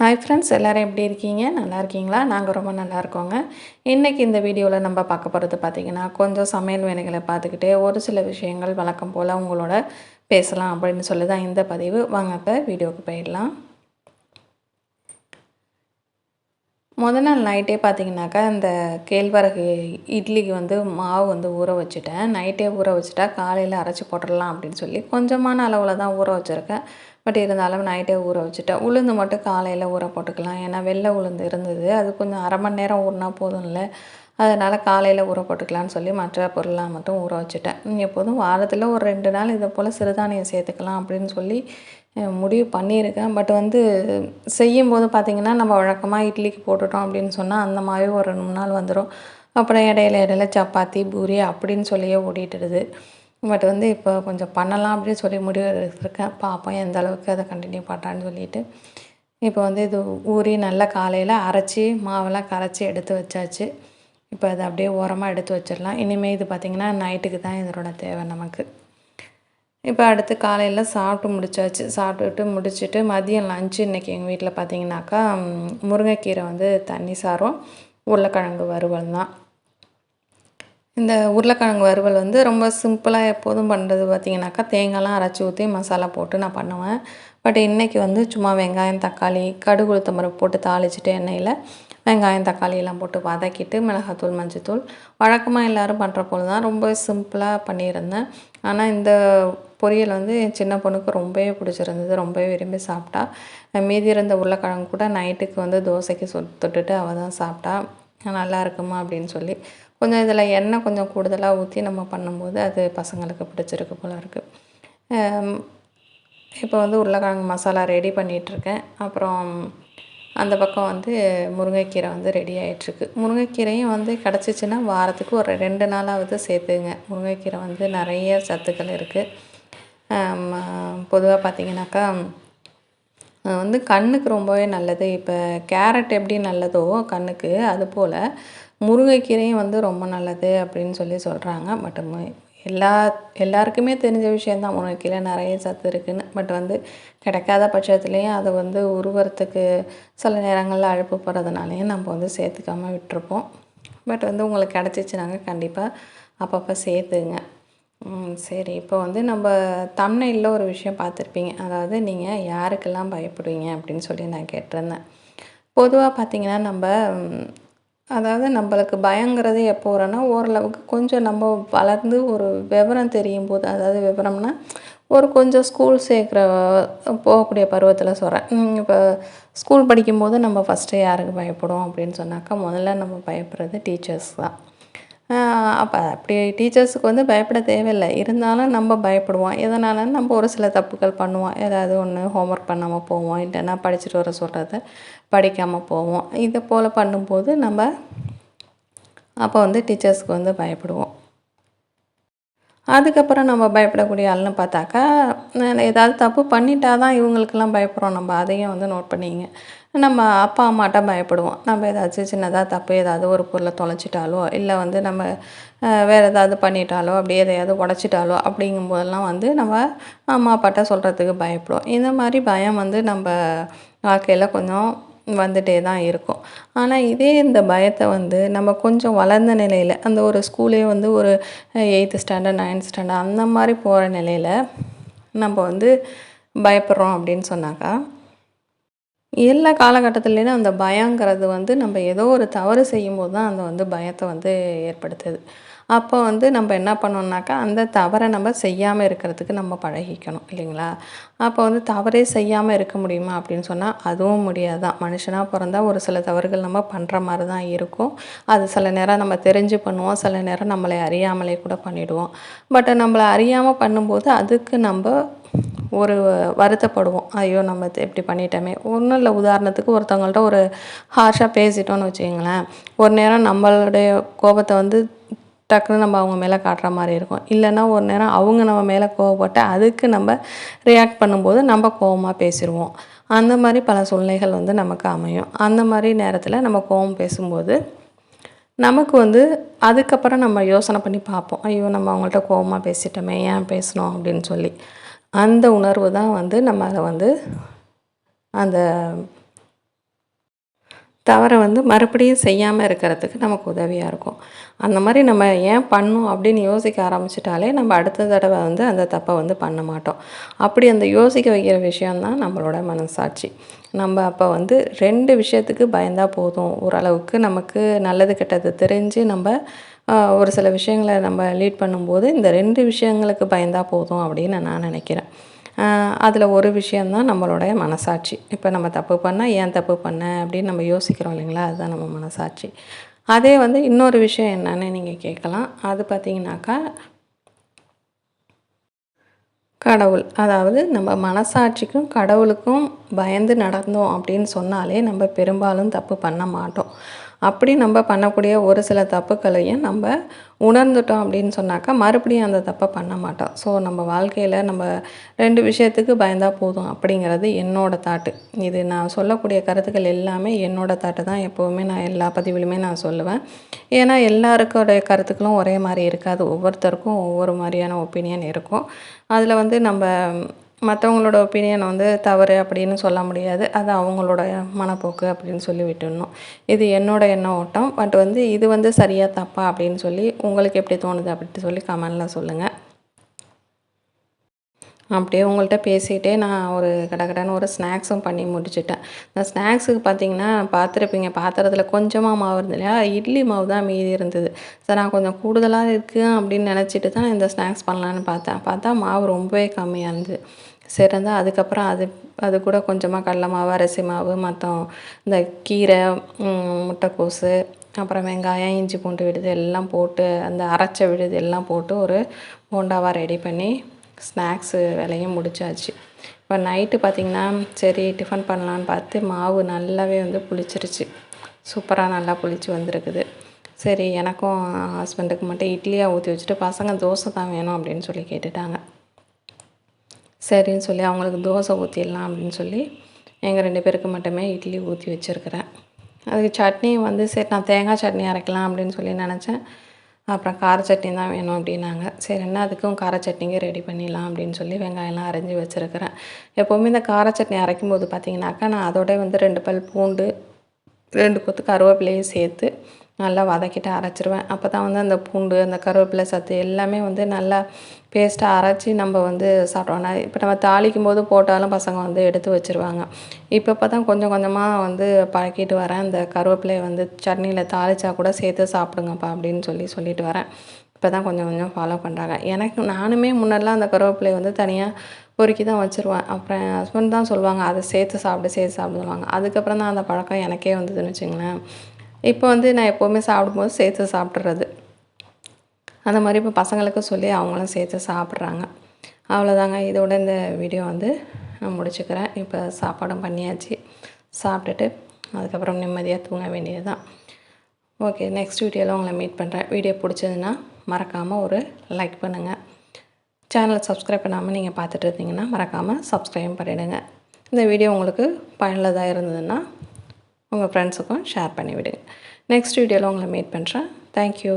Hi friends எல்லோரும் எப்படி இருக்கீங்க? நல்லா இருக்கீங்களா? நாங்கள் ரொம்ப நல்லா இருக்கோங்க. இன்றைக்கி இந்த வீடியோவில் நம்ம பார்க்க போகிறது பார்த்திங்கன்னா கொஞ்சம் சமையல் வேலைகளை பார்த்துக்கிட்டே ஒரு சில விஷயங்கள் வழக்கம் போல் உங்களோட பேசலாம் அப்படின்னு சொல்லி தான் இந்த பதிவு. வாங்க இப்போ வீடியோவுக்கு போயிடலாம். முத நாள் நைட்டே பார்த்தீங்கன்னாக்கா இந்த கேழ்வரகு இட்லிக்கு வந்து மாவு வந்து ஊற வச்சுட்டேன். நைட்டே ஊற வச்சுட்டா காலையில் அரைச்சி போட்டுடலாம் அப்படின்னு சொல்லி கொஞ்சமான அளவில் தான் ஊற வச்சுருக்கேன். பட் இருந்தாலும் நைட்டே ஊற வச்சுட்டேன். உளுந்து மட்டும் காலையில் ஊற போட்டுக்கலாம். ஏன்னா வெள்ளை உளுந்து இருந்தது. அது கொஞ்சம் அரை மணி நேரம் ஊறினா போதும்ல. அதனால் காலையில் ஊற போட்டுக்கலான்னு சொல்லி மற்ற பொருளாக மட்டும் ஊற வச்சுட்டேன். எப்போதும் வாரத்தில் ஒரு ரெண்டு நாள் இதை போல் சிறுதானியம் சேர்த்துக்கலாம் அப்படின்னு சொல்லி முடிவு பண்ணியிருக்கேன். பட் வந்து செய்யும்போது பார்த்திங்கன்னா நம்ம வழக்கமாக இட்லிக்கு போட்டுட்டோம் அப்படின்னு சொன்னால் அந்த மாதிரி ஒரு ரெண்டு மூணு நாள் வந்துடும் அப்புறம் இடையில இடையில சப்பாத்தி பூரி அப்படின்னு சொல்லியே ஓடிட்டுருது. பட் வந்து இப்போ கொஞ்சம் பண்ணலாம் அப்படின்னு சொல்லி முடிவு எடுத்திருக்கேன் பார்ப்போம் எந்த அளவுக்கு அதை கண்டினியூ பண்ணுறான்னு சொல்லிட்டு. இப்போ வந்து இது ஊறி நல்லா காலையில் அரைச்சி மாவெல்லாம் கரைச்சி எடுத்து வச்சாச்சு. இப்போ அதை அப்படியே உரமாக எடுத்து வச்சிடலாம். இனிமேல் இது பார்த்திங்கன்னா நைட்டுக்கு தான் இதனோட தேவை நமக்கு. இப்போ அடுத்து காலையில் சாப்பிட்டு முடிச்சாச்சு. சாப்பிட்டுட்டு முடிச்சுட்டு மதியம் லஞ்சு இன்றைக்கி எங்கள் வீட்டில் பார்த்தீங்கன்னாக்கா முருங்கைக்கீரை வந்து தண்ணி சாரும் உருளைக்கிழங்கு வறுவல் தான். இந்த உருளைக்கிழங்கு வறுவல் வந்து ரொம்ப சிம்பிளாக எப்போதும் பண்ணுறது பார்த்திங்கனாக்கா தேங்காய்லாம் அரைச்சி ஊற்றி மசாலா போட்டு நான் பண்ணுவேன். பட் இன்றைக்கி வந்து சும்மா வெங்காயம் தக்காளி கடுகு உளுத்தம்பருப்பு போட்டு தாளிச்சிட்டு எண்ணெயில் வெங்காயம் தக்காளி எல்லாம் போட்டு வதக்கிட்டு மிளகாத்தூள் மஞ்சத்தூள். வழக்கமாக எல்லோரும் பண்ணுற போல் தான் ரொம்ப சிம்பிளாக பண்ணியிருந்தேன். ஆனால் இந்த பொரியல் வந்து என் சின்ன பொண்ணுக்கு ரொம்பவே பிடிச்சிருந்தது ரொம்பவே விரும்பி சாப்பிட்டா. மீதி இருந்த உருளைக்கிழங்கு கூட நைட்டுக்கு வந்து தோசைக்கு சொ தொட்டுட்டு அவள் தான் சாப்பிட்டா. நல்லா இருக்குமா அப்படின்னு சொல்லி கொஞ்சம் இதில் எண்ணெய் கொஞ்சம் கூடுதலாக ஊற்றி நம்ம பண்ணும்போது அது பசங்களுக்கு பிடிச்சிருக்கு போல் இருக்குது இப்போ வந்து உருளைக்கிழங்கு மசாலா ரெடி பண்ணிகிட்ருக்கேன். அப்புறம் அந்த பக்கம் வந்து முருங்கைக்கீரை வந்து ரெடி ஆகிட்டுருக்கு முருங்கைக்கீரையும் வந்து கிடச்சிச்சின்னா வாரத்துக்கு ஒரு ரெண்டு நாளாவது சேர்த்துங்க. முருங்கைக்கீரை வந்து நிறைய சத்துக்கள் இருக்குது பொதுவாக பார்த்திங்கனாக்கா வந்து கண்ணுக்கு ரொம்பவே நல்லது. இப்போ கேரட் எப்படி நல்லதோ கண்ணுக்கு அது போல் முருங்கைக்கீரையும் வந்து ரொம்ப நல்லது அப்படின்னு சொல்லி சொல்கிறாங்க பட் எல்லா எல்லாருக்குமே தெரிஞ்ச விஷயந்தான் முருங்கைக்கீரை நிறைய சத்து இருக்குதுன்னு பட் வந்து கிடைக்காத பட்சத்துலேயும் அதை வந்து உருவறத்துக்கு சில நேரங்களில் அழுப்பு போகிறதுனாலையும் நம்ம வந்து சேர்த்துக்காமல் விட்டுருப்போம். பட் வந்து உங்களுக்கு கிடச்சிச்சினாங்க கண்டிப்பாக அப்பப்போ சேர்த்துங்க. சரி. இப்போ வந்து நம்ம தமிழில் ஒரு விஷயம் பார்த்துருப்பீங்க. அதாவது நீங்கள் யாருக்கெல்லாம் பயப்படுவீங்க அப்படின்னு சொல்லி நான் கேட்டிருந்தேன். பொதுவாக பார்த்திங்கன்னா நம்ம அதாவது நம்மளுக்கு பயங்கிறது எப்போ வரும்னா ஓரளவுக்கு கொஞ்சம் நம்ம வளர்ந்து ஒரு விவரம் தெரியும் போது அதாவது விவரம்னா ஒரு கொஞ்சம் ஸ்கூல் சேர்க்குற போகக்கூடிய பருவத்தில் சொல்கிறேன் இப்போ ஸ்கூல் படிக்கும்போது நம்ம ஃபஸ்ட்டு யாருக்கு பயப்படுவோம் அப்படின்னு சொன்னாக்கா முதல்ல நம்ம பயப்படுறது டீச்சர்ஸ் தான். அப்போ அப்படி டீச்சர்ஸுக்கு வந்து பயப்பட தேவையில்லை. இருந்தாலும் நம்ம பயப்படுவோம். எதனால? நம்ம ஒரு சில தப்புகள் பண்ணுவோம். ஏதாவது ஒன்று ஹோம்ஒர்க் பண்ணாமல் போவோம். இல்லைன்னா படிச்சுட்டு வர சொல்கிறத படிக்காமல் போவோம். இதை போல் பண்ணும்போது நம்ம அப்போ வந்து டீச்சர்ஸுக்கு வந்து பயப்படுவோம். அதுக்கப்புறம் நம்ம பயப்படக்கூடிய ஆள்னு பார்த்தாக்கா ஏதாவது தப்பு பண்ணிட்டா தான் இவங்களுக்கெல்லாம் பயப்படுறோம். நம்ம அதையும் வந்து நோட் பண்ணிங்க. நம்ம அப்பா அம்மாட்ட பயப்படுவோம். நம்ம ஏதாச்சும் சின்னதாக தப்பு ஏதாவது ஒரு பொருளை தொலைச்சிட்டாலோ இல்லை வந்து நம்ம வேறு ஏதாவது பண்ணிட்டாலோ அப்படியே எதையாவது உடச்சிட்டாலோ அப்படிங்கும்போதெல்லாம் வந்து நம்ம அம்மா அப்பாட்ட சொல்கிறதுக்கு பயப்படுவோம். இந்த மாதிரி பயம் வந்து நம்ம வாழ்க்கையில் கொஞ்சம் வந்துகிட்டே தான் இருக்கும். ஆனால் இதே இந்த பயத்தை வந்து நம்ம கொஞ்சம் வளர்ந்த நிலையில் அந்த ஒரு ஸ்கூலே வந்து ஒரு எயித்து ஸ்டாண்டர்ட் நைன்த் ஸ்டாண்டர்ட் அந்த மாதிரி போகிற நிலையில் நம்ம வந்து பயப்படுறோம் அப்படின்னு சொன்னாக்கா எல்லா காலகட்டத்துலேயும் அந்த பயங்கிறது வந்து நம்ம ஏதோ ஒரு தவறு செய்யும்போது தான் அந்த வந்து பயத்தை வந்து ஏற்படுத்துது. அப்போ வந்து நம்ம என்ன பண்ணோம்னாக்கா அந்த தவறை நம்ம செய்யாமல் இருக்கிறதுக்கு நம்ம பழகிக்கணும் இல்லைங்களா? அப்போ வந்து தவறே செய்யாமல் இருக்க முடியுமா அப்படின்னு சொன்னால் அதுவும் முடியாது தான் மனுஷனாக பிறந்தா ஒரு சில தவறுகள் நம்ம பண்ணுற மாதிரி தான் இருக்கும். அது சில நேரம் நம்ம தெரிஞ்சு பண்ணுவோம் சில நேரம் நம்மளை அறியாமலே கூட பண்ணிவிடுவோம் பட் நம்மளை அறியாமல் பண்ணும்போது அதுக்கு நம்ம ஒரு வருத்தப்படுவோம். ஐயோ நம்ம எப்படி பண்ணிட்டோமே. ஒன்றும் இல்லை உதாரணத்துக்கு ஒருத்தவங்கள்ட்ட ஒரு ஹார்ஷாக பேசிட்டோன்னு வச்சுக்கோங்களேன். ஒரு நேரம் நம்மளுடைய கோபத்தை வந்து டக்குன்னு நம்ம அவங்க மேலே காட்டுற மாதிரி இருக்கும். இல்லைன்னா ஒரு நேரம் அவங்க நம்ம மேலே கோவப்பட்டு அதுக்கு நம்ம ரியாக்ட் பண்ணும்போது நம்ம கோவமாக பேசிடுவோம் அந்த மாதிரி பல சூழ்நிலைகள் வந்து நமக்கு அமையும். அந்த மாதிரி நேரத்தில் நம்ம கோவம் பேசும்போது நமக்கு வந்து அதுக்கப்புறம் நம்ம யோசனை பண்ணி பார்ப்போம். ஐயோ நம்ம அவங்கள்ட்ட கோவமாக பேசிட்டோமே ஏன் பேசணும் அப்படின்னு சொல்லி. அந்த உணர்வு தான் வந்து நம்ம அதை வந்து அந்த தவறை வந்து மறுபடியும் செய்யாமல் இருக்கிறதுக்கு நமக்கு உதவியாக இருக்கும். அந்த மாதிரி நம்ம ஏன் பண்ணும் அப்படின்னு யோசிக்க ஆரம்பிச்சிட்டாலே நம்ம அடுத்த தடவை வந்து அந்த தப்பை வந்து பண்ண மாட்டோம். அப்படி அந்த யோசிக்க வைக்கிற விஷயந்தான் நம்மளோட மனசாட்சி. நம்ம அப்போ வந்து ரெண்டு விஷயத்துக்கு பயந்தால் போதும். ஓரளவுக்கு நமக்கு நல்லது கெட்டது தெரிஞ்சு நம்ம ஒரு சில விஷயங்களை நம்ம லீட் பண்ணும்போது இந்த ரெண்டு விஷயங்களுக்கு பயந்தால் போதும் அப்படின்னு நான் நினைக்கிறேன். அதில் ஒரு விஷயந்தான் நம்மளுடைய மனசாட்சி. இப்போ நம்ம தப்பு பண்ணால் ஏன் தப்பு பண்ண அப்படின்னு நம்ம யோசிக்கிறோம் இல்லைங்களா? அதுதான் நம்ம மனசாட்சி. அதே வந்து இன்னொரு விஷயம் என்னன்னு நீங்கள் கேட்கலாம். அது பார்த்தீங்கன்னாக்கா கடவுள். அதாவது நம்ம மனசாட்சிக்கும் கடவுளுக்கும் பயந்து நடந்தோம் அப்படின்னு சொன்னாலே நம்ம பெரும்பாலும் தப்பு பண்ண மாட்டோம். அப்படி நம்ம பண்ணக்கூடிய ஒரு சில தப்புக்களையும் நம்ம உணர்ந்துட்டோம் அப்படின்னு சொன்னாக்கா மறுபடியும் அந்த தப்பை பண்ண மாட்டோம். ஸோ நம்ம வாழ்க்கையில் நம்ம ரெண்டு விஷயத்துக்கு பயந்தால் போதும் அப்படிங்கிறது என்னோடய தாட்டு. இது நான் சொல்லக்கூடிய கருத்துக்கள் எல்லாமே என்னோடய தாட்டு தான். எப்போவுமே நான் எல்லா பதிவிலுமே நான் சொல்லுவேன். ஏன்னா எல்லாருக்கோடைய கருத்துக்களும் ஒரே மாதிரி இருக்காது. ஒவ்வொருத்தருக்கும் ஒவ்வொரு மாதிரியான ஒப்பீனியன் இருக்கும். அதில் வந்து நம்ம மற்றவங்களோட ஒப்பீனியன் வந்து தவறு அப்படின்னு சொல்ல முடியாது. அது அவங்களோட மனப்போக்கு அப்படின்னு சொல்லி விட்டுடணும். இது என்னோட எண்ண ஓட்டம் பட் வந்து இது வந்து சரியாக தப்பா அப்படின்னு சொல்லி உங்களுக்கு எப்படி தோணுது அப்படின்னு சொல்லி கமெண்டில் சொல்லுங்கள் அப்படியே உங்கள்கிட்ட பேசிகிட்டே நான் ஒரு கடகடன்னு ஒரு ஸ்நாக்ஸும் பண்ணி முடிச்சுட்டேன். இந்த ஸ்நாக்ஸுக்கு பார்த்தீங்கன்னா பார்த்துருப்பீங்க பாத்திரத்தில் கொஞ்சமாக மாவு இருந்தது இல்லையா? இட்லி மாவு தான் மீதி இருந்தது. சார் நான் கொஞ்சம் கூடுதலாக இருக்குது அப்படின்னு நினச்சிட்டு தான் இந்த ஸ்நாக்ஸ் பண்ணலான்னு பார்த்தேன். பார்த்தா மாவு ரொம்பவே கம்மியாக இருந்தது. சரி அதுக்கப்புறம் அது அது கூட கொஞ்சமாக கடல மாவு அரிசி மாவு மற்ற இந்த கீரை முட்டைக்கோஸு அப்புறம் வெங்காயம் இஞ்சி பூண்டு விழுது எல்லாம் போட்டு அந்த அரைச்ச விழுது எல்லாம் போட்டு ஒரு போண்டாவாக ரெடி பண்ணி ஸ்நாக்ஸு வேலையும் முடிச்சாச்சு. இப்போ நைட்டு பார்த்திங்கன்னா சரி டிஃபன் பண்ணலான்னு பார்த்து மாவு நல்லாவே வந்து புளிச்சிருச்சு. சூப்பராக நல்லா புளிச்சு வந்திருக்குது. சரி எனக்கும் ஹஸ்பண்டுக்கு மட்டும் இட்லியாக ஊற்றி வச்சுட்டு பசங்க தோசை தான் வேணும் அப்படின்னு சொல்லி கேட்டுட்டாங்க. சரின்னு சொல்லி அவங்களுக்கு தோசை ஊற்றிடலாம் அப்படின்னு சொல்லி எங்கள் ரெண்டு பேருக்கு மட்டுமே இட்லி ஊற்றி வச்சுருக்கிறேன். அதுக்கு சட்னி வந்து சரி நான் தேங்காய் சட்னி அரைக்கலாம் அப்படின்னு சொல்லி நினச்சேன். அப்புறம் கார சட்னி தான் வேணும் அப்படின்னாங்க. சரி என்ன அதுக்கும் கார சட்னிக்கு ரெடி பண்ணிடலாம் அப்படின்னு சொல்லி வெங்காயம்லாம் அரைஞ்சி வச்சுருக்கிறேன். எப்போவுமே இந்த கார சட்னி அரைக்கும் போது பார்த்தீங்கன்னாக்கா நான் அதோட வந்து ரெண்டு பல் பூண்டு ரெண்டு கொத்து கருவேப்பிலையும் சேர்த்து நல்லா வதக்கிட்டு அரைச்சிருவேன். அப்போ தான் வந்து அந்த பூண்டு அந்த கருவேப்பிலை சத்து எல்லாமே வந்து நல்லா பேஸ்ட்டாக அரைச்சி நம்ம வந்து சாப்பிட்டோம்னா இப்போ நம்ம தாளிக்கும் போது போட்டாலும் பசங்க வந்து எடுத்து வச்சுருவாங்க. இப்போ இப்போ தான் கொஞ்சம் கொஞ்சமாக வந்து பழக்கிட்டு வரேன். அந்த கருவேப்பிலையை வந்து சட்னியில் தாளிச்சா கூட சேர்த்து சாப்பிடுங்கப்பா அப்படின்னு சொல்லி சொல்லிட்டு வரேன். இப்போ தான் கொஞ்சம் கொஞ்சம் ஃபாலோ பண்ணுறாங்க எனக்கு நானுமே முன்னெல்லாம் அந்த கருவேப்பிலையை வந்து தனியாக பொறுக்கி தான் வச்சுருவேன். அப்புறம் என் ஹஸ்பண்ட் தான் சொல்லுவாங்க அதை சேர்த்து சாப்பிட்டு சேர்த்து சாப்பிடுவாங்க அதுக்கப்புறம் தான் அந்த பழக்கம் எனக்கே வந்ததுன்னு வச்சுங்களேன். இப்போ வந்து நான் எப்போவுமே சாப்பிடும்போது சேர்த்து சாப்பிட்றது. அந்த மாதிரி இப்போ பசங்களுக்கு சொல்லி அவங்களும் சேர்த்து சாப்பிட்றாங்க. அவ்வளோதாங்க. இதோட இந்த வீடியோ வந்து நான் முடிச்சுக்கிறேன். இப்போ சாப்பாடும் பண்ணியாச்சு. சாப்பிட்டுட்டு அதுக்கப்புறம் நிம்மதியாக தூங்க வேண்டியது தான் ஓகே நெக்ஸ்ட் வீடியோவில் உங்களை மீட் பண்ணுறேன் வீடியோ பிடிச்சதுன்னா மறக்காமல் ஒரு லைக் பண்ணுங்கள் சேனலை சப்ஸ்கிரைப் பண்ணாமல் நீங்கள் பார்த்துட்டு இருந்தீங்கன்னா மறக்காமல் சப்ஸ்கிரைப் பண்ணிவிடுங்க இந்த வீடியோ உங்களுக்கு பயனுள்ளதாக இருந்ததுன்னா உங்கள் ஃப்ரெண்ட்ஸுக்கும் ஷேர் பண்ணிவிடுங்க நெக்ஸ்ட் வீடியோவில் உங்களை மீட் பண்ணுறேன் தேங்க்யூ